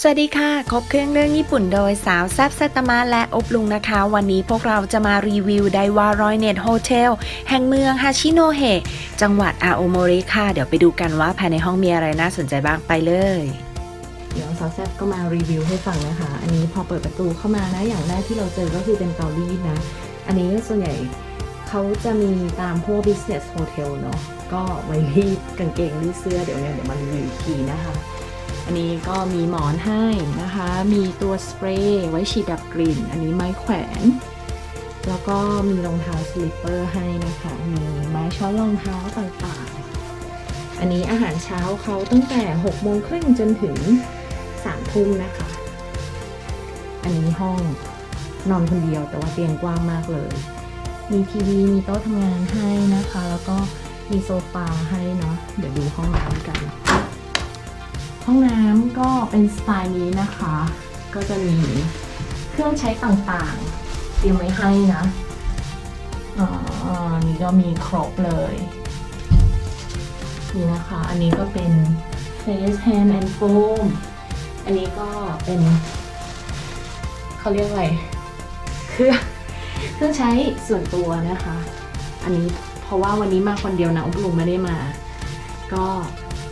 สวัสดีค่ะ ครบเครื่องเรื่องญี่ปุ่นโดยสาวแซบซัตมะและอบลุงนะคะ วันนี้พวกเราจะมารีวิวไดวารอยเน็ตโฮเทลแห่งเมืองฮาชิโนเฮจังหวัดอาโอโมริค่ะ เดี๋ยวไปดูกันว่าภายในห้องมีอะไรน่าสนใจบ้างไปเลย เดี๋ยวสาวแซบก็มารีวิวให้ฟังนะคะ อันนี้พอเปิดประตูเข้ามานะ อย่างแรกที่เราเจอก็คือเป็นเตารีดนะ อันนี้ส่วนใหญ่เขาจะมีตามพวก business hotel เนาะ ก็ไว้รีดกางเกงรีดเสื้อเดี๋ยวเนี่ยเดี๋ยวมารีวิวทีนะคะ อันนี้ก็มีหมอนให้นะคะ มีตัวสเปรย์ไว้ฉีดดับกลิ่น อันนี้ไม้แขวน แล้วก็มีรองเท้าสลิปเปอร์ให้นะคะ มีไม้ช้อนรองเท้าต่างๆ อันนี้อาหารเช้าเขาตั้งแต่6โมงครึ่งจนถึง3ทุ่มนะคะ อันนี้ห้องนอนคนเดียวแต่ว่าเตียงกว้างมากเลย มีทีวี มีโต๊ะทำงานให้นะคะ แล้วก็มีโซฟาให้เนาะ เดี๋ยวดูห้องน้ำกัน ห้องน้ำก็เป็นสไตล์นี้นะคะ ก็จะมีเครื่องใช้ต่างๆเตรียมไว้ให้นะอ๋อนี่ก็มีครบเลยนี่นะคะ อันนี้ก็เป็น face hand and foam อันนี้ก็เป็น เขาเรียกอะไรเครื่องเครื่องใช้ส่วนตัวนะคะ อันนี้เพราะว่าวันนี้มาคนเดียวนะอุ้มลุงไม่ได้มา ก็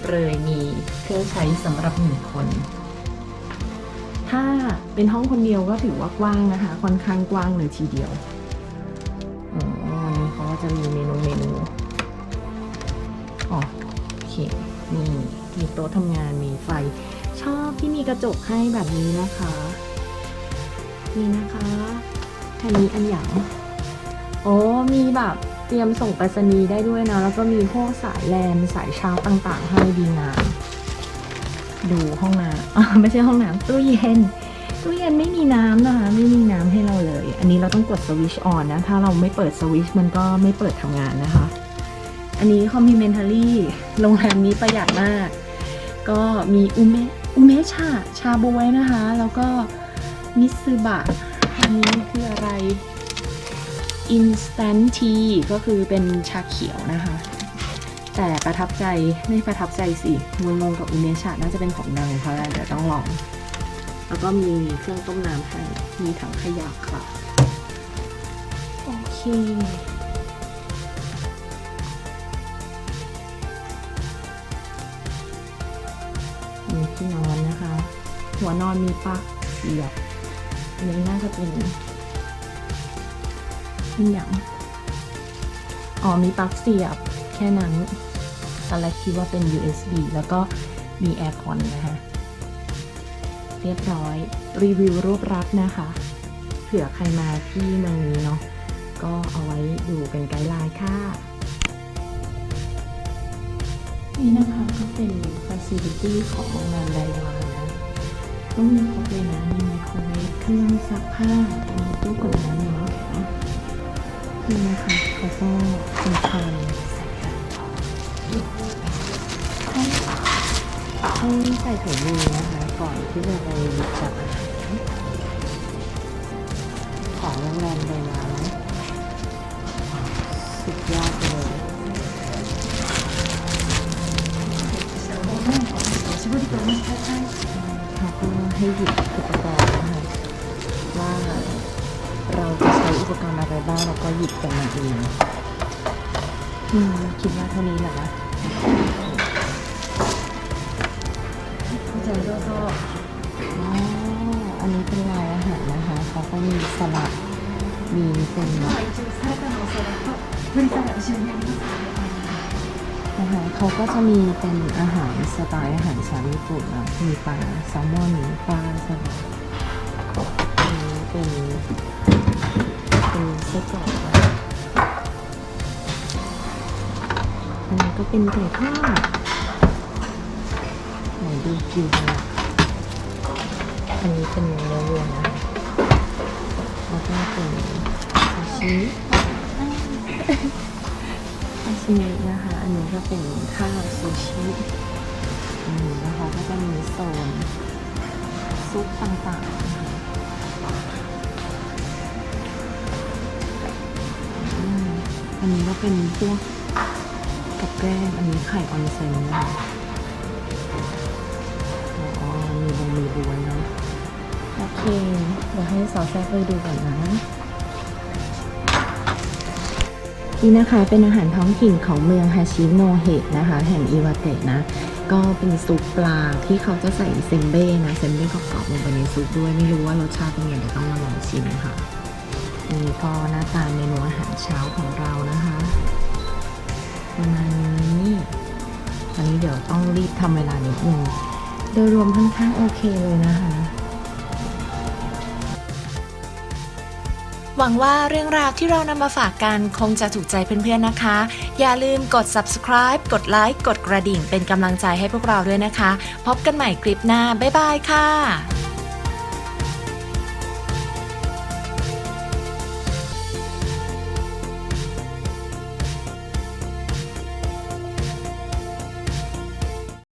เลยมีเครื่องใช้สำหรับหนึ่งคน ถ้าเป็นห้องคนเดียวก็ถือว่ากว้างนะคะ ค่อนข้างกว้างเลยทีเดียวอ๋อวันนี้เขาก็จะมีเมนูเมนูอ๋อโอเคนี่มีโต๊ะทำงานมีไฟ ชอบที่มีกระจกให้แบบนี้นะคะนี่นะคะอันนี้อันหยางโอ้มีแบบ เตรียมส่งไปรษณีย์ได้ด้วยนะ แล้วก็มีพวกสายแลนสายชาร์จต่างๆ ให้ดีงามดูห้องน้ำไม่ใช่ห้องน้ำตู้เย็นตู้เย็นไม่มีน้ำนะคะ ไม่มีน้ำให้เราเลย อันนี้เราต้องกดสวิชออนนะ ถ้าเราไม่เปิดสวิชมันก็ไม่เปิดทำงานนะคะ อันนี้ complimentary โรงแรมนี้ประหยัดมาก ก็มีอุเมะอุเมชาชาบวยนะคะ แล้วก็มิซึบะอันนี้คืออะไร instant tea ก็คือเป็นชาเขียวนะคะ แต่ประทับใจไม่ประทับใจสิงงงๆกับอุเมะชาน่าจะเป็นของดังเพราะอะไรเดี๋ยวต้องลอง แล้วก็มีเครื่องต้มน้ำให้ มีถังขยะค่ะ โอเคมีที่นอนนะคะ หัวนอนมีปลั๊กเสียบอันนี้น่าจะเป็น เป็นอย่างอ๋อมีปลั๊กเสียบแค่นั้นตอนแรกคิดว่าเป็น USB แล้วก็มีแอร์คอนนะคะเรียบร้อย รีวิวรูปรัดนะคะ เผื่อใครมาที่เมืองนี้เนาะก็เอาไว้ดูเป็นไกด์ไลน์ค่ะ นี่นะคะก็เป็น facility ของโรงแรมไดวานะก็มีครบเลยนะ มีไมโครเวฟเครื่องซักผ้ามีตู้กดน้ำมีน้ำแข็ง นี่นะคะแล้วก็เป็นชามให้ให้ใส่ถุงมือนะคะ ก่อนที่จะไปจับอาหารของโรงแรมไดวานะสุดยอดเลยเขาก็ให้หยิบกรณ์นะค ปกรณ์อะไรบ้างเราก็หยิบกันมาเองอืมคิดว่าเท่านี้แหละนะเข้าใจก็ก็อ๋ออันนี้เป็นลายอาหารนะคะเขาก็มีสลัดมีเป็นนะคะเขาก็จะมีเป็นอาหารสไตล์อาหารชาวญี่ปุ่นนะมีปลาแซลมอนปลาสลัด เป็นไส้กรอกนะคะอันนี้ก็เป็นไก่ทอดไหนดูกินนอันนี้เป็นเนื้อวัวนะแล้วก็เป็นซูชิซาชิมินะคะ อันนี้ก็เป็นข้าวซูชิอืมนะคะก็จะมีโซนซุปต่างๆ อันนี้ก็เป็นพวกกับแก้มอันนี้ไข่ออนเซนนะคะอ๋อมีบงมีบวยเคเดี๋ยวให้สาวแซกไปดูก่อนนะ นี่นะคะเป็นอาหารท้องถิ่นของเมืองฮาชิโนเฮะนะคะ แห่งอิวาเตะนะ ก็เป็นซุปปลาที่เขาจะใส่เซมเบ้นะ เซมเบ้กรอบๆลงไปในซุปด้วย ไม่รู้ว่ารสชาติเป็นยังไงเดี๋ยวต้องมาลองชิมค่ะ นี่ก็หน้าตาเมนูอาหารเช้าของเรานะคะประมาณนี้ตอนนี้เดี๋ยวต้องรีบทำเวลานิดนึงโดยรวมค่อนข้างโอเคเลยนะคะ หวังว่าเรื่องราวที่เรานำมาฝากกันคงจะถูกใจเพื่อนๆนะคะ อย่าลืมกด subscribe กดไลค์กดกระดิ่งเป็นกำลังใจให้พวกเราด้วยนะคะ พบกันใหม่คลิปหน้า บ๊ายบายค่ะ